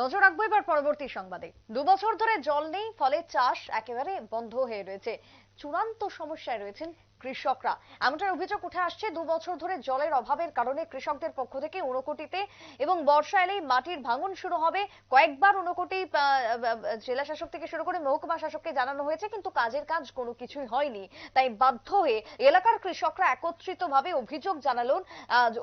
নজর রাখব এবার পরবর্তী সংবাদে। দুবছর ধরে জল নেই, ফলে চাষ একেবারে বন্ধ হয়ে রয়েছে। চূড়ান্ত সমস্যায় রয়েছেন কৃষকরা। এমনটার অভিযোগ উঠে আসছে দু বছর ধরে জলের অভাবের কারণে কৃষকদের পক্ষ থেকে ঊনকোটিতে এবং বর্ষা এলেই মাটির ভাঙন শুরু হবে। কয়েকবার আহ, জেলা শাসক থেকে শুরু করে মহকুমা শাসককে জানানো হয়েছে কিন্তু কাজের কাজ কোনো কিছুই হয়নি। তাই বাধ্য হয়ে এলাকার কৃষকরা একত্রিতভাবে অভিযোগ জানালেন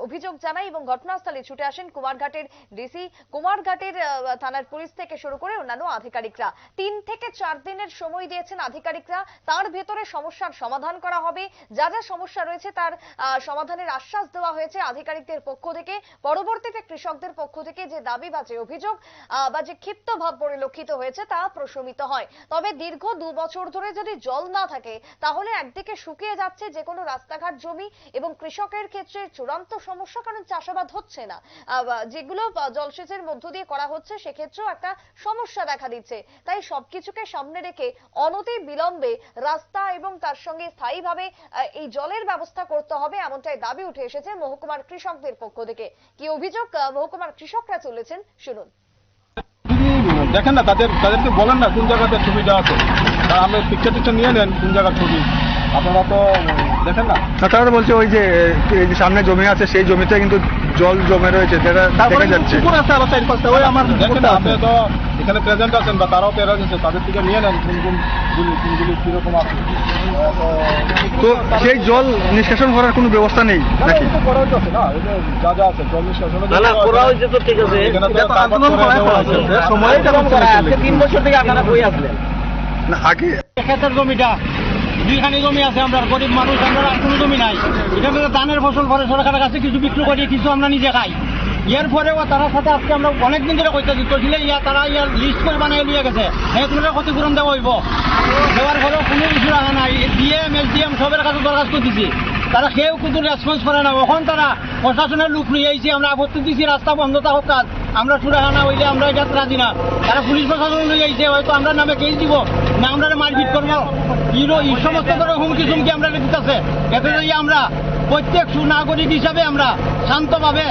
অভিযোগ জানায় এবং ঘটনাস্থলে ছুটে আসেন কুমারঘাটের ডিসি। কুমারঘাটের থানার পুলিশ থেকে শুরু করে অন্যান্য আধিকারিকরা। তিন থেকে চার দিনের সময় দিয়েছেন আধিকারিকরা তার ভেতরে সমস্যার সমাধান করা হবে। যা যা সমস্যা রয়েছে তার সমাধানের আশ্বাস দেওয়া হয়েছে আধিকারিকদের পক্ষ থেকে। পরবর্তীতে কৃষকদের পক্ষ থেকে যে দাবি বা যে অভিযোগ বা যে ক্ষিপ্ত ভাব পরিলক্ষিত হয়েছে তা প্রশমিত হয়। তবে দীর্ঘ দু বছর ধরে যদি জল না থাকে, তাহলে একদিকে শুকিয়ে যাচ্ছে যে কোনো রাস্তাঘাট জমি এবং কৃষকের ক্ষেত্রে চূড়ান্ত সমস্যা, কারণ চাষাবাদ হচ্ছে না। যেগুলো জলসেচের মধ্য দিয়ে করা হচ্ছে, সেক্ষেত্রেও একটা সমস্যা দেখা দিচ্ছে। তাই সবকিছুকে সামনে রেখে অনতি বিলম্বে রাস্তা এবং তার সঙ্গে স্থায়ীভাবে এই জলের ব্যবস্থা করতে হবে এমনটাই দাবি উঠে এসেছে মহকুমার কৃষকদের পক্ষ থেকে। কি অভিযোগ মহকুমার কৃষকরা তুলেছেন? শুনুন। দেখেন না তাদের তাদেরকে বলেন না কোন জায়গাতে সুবিধা আছে। আর আপনি পিকচার টিকচার নিয়ে নেন কোন জায়গার ছবি। আপনারা তো দেখেন না। না, তারা বলছে ওই যে সামনে জমি আছে সেই জমিতে কিন্তু জল জমে রয়েছে যেটা দেখা যাচ্ছে। পুকুর আছে আরও চার পাঁচটা ওই আমার দেখেন না আপনি তো এখানে প্রেজেন্ট আছেন বা তারাও প্রেজেন্ট আছে তাদের থেকে নিয়ে নেন কোন কোন গুলি কোনগুলি কীরকম আছে। তো সেই জল নিষ্কাশন করার কোনো ব্যবস্থা নেই নাকি? করা হইতেছে না যা যা আছে জল নিষ্কাশনের না না করা হয়েছে তো ঠিক আছে। এটা তো আন্দোলন করা হয়েছে। সময় করা আজকে তিন বছর থেকে আপনারা বই আসলেন না আগে ক্ষেতের জমিটা দুইখানি জমি আছে আমরা গরিব মানুষ আমরা আর কোনো জমি নাই। এটা তো ধানের ফসল পরে সরকারের কাছে কিছু বিক্রি করি কিছু আমরা নিজে খাই। ইয়ার পরেও তারা সাথে আজকে আমরা অনেকদিন ধরে কইতে দিত ছিল ইয়া তারা ইয়ার লিস্ট করে বানিয়ে নিয়ে গেছে। হ্যাঁ ক্ষতিপূরণ দেওয়া হইব। দেওয়ার পরেও কোনো কিছু রাখা নাই। ডিএম এস ডিএম সবের কাছে দরখাস্ত দিছি। তারা কেউ কিন্তু রেসপন্স করে না। এখন তারা প্রশাসনের লোক নিয়ে আইছি, আমরা আপত্তি দিছি, রাস্তা বন্ধ থাকুক কাজ আমরা সুরাহানা হইলে আমরা এটা রাজি না তারা পুলিশ প্রশাসন নিয়ে আইছে, হয়তো আমরা নামে কেস দিব, না আমরা মারপিট করব। এই সমস্ত ধরে হুমকি চুমকি আমরা দিতেছে এতে আমরা প্রত্যেক সুনাগরিক হিসাবে আমরা শান্তভাবে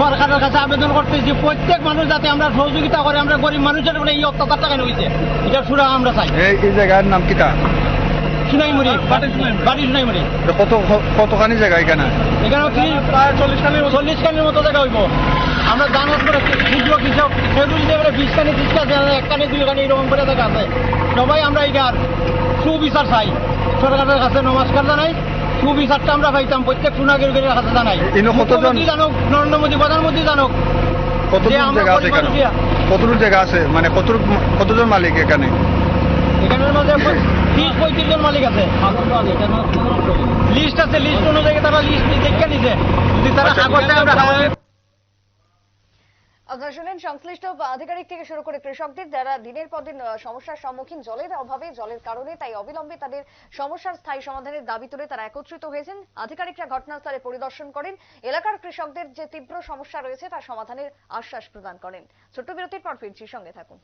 সরকারের কাছে আবেদন করতেছি প্রত্যেক মানুষ যাতে আমরা সহযোগিতা করে আমরা গরিব মানুষের উপরে এই অত্যাচারটা কেন হয়েছে এটা সুরা আমরা চাই। এই এই জায়গার নাম কিটা? সুনাইমুড়ি বাড়ি সুনাইমুড়ি। এটা কত কতখানি জায়গা এখানে? এখানে প্রায় চল্লিশ চল্লিশ খানির মতো জায়গা হইব। আমরা জানার সেগুলো এবারে বিশ খানি ত্রিশ খানি আছে, এক খানি দুই খানি এরকম করে জায়গা আছে। সবাই আমরা এটার সুবিচার চাই। সরকারের কাছে নমস্কার জানাই। সুবিচারটা আমরা পাইতাম প্রত্যেক সুনাগরিকের কাছে জানাই কতজন- জানুক নরেন্দ্র মোদী প্রধানমন্ত্রী জানুক। কতজন জায়গা আছে এখানে? কতটুকু জায়গা আছে? মানে কত কতজন মালিক এখানে? এখানের মধ্যে ত্রিশ পঁয়ত্রিশ জন মালিক আছে। লিস্ট আছে লিস্ট অনুযায়ী তারা লিস্ট দেখে নিছে। যদি তারা আচ্ছা, আমরা আপনারা শুনলেন সংশ্লিষ্ট আধিকারিক থেকে শুরু করে কৃষকদের যারা দিনের পর দিন সমস্যার সম্মুখীন জলের অভাবে, জলের কারণে তাই অবিলম্বে তাদের সমস্যার স্থায়ী সমাধানের দাবি তুলে তারা একত্রিত হয়েছেন। আধিকারিকরা ঘটনাস্থলে পরিদর্শন করেন। এলাকার কৃষকদের যে তীব্র সমস্যা রয়েছে, তার সমাধানের আশ্বাস প্রদান করেন। ছোট্ট বিরতির পর ফিরছি, সঙ্গে থাকুন।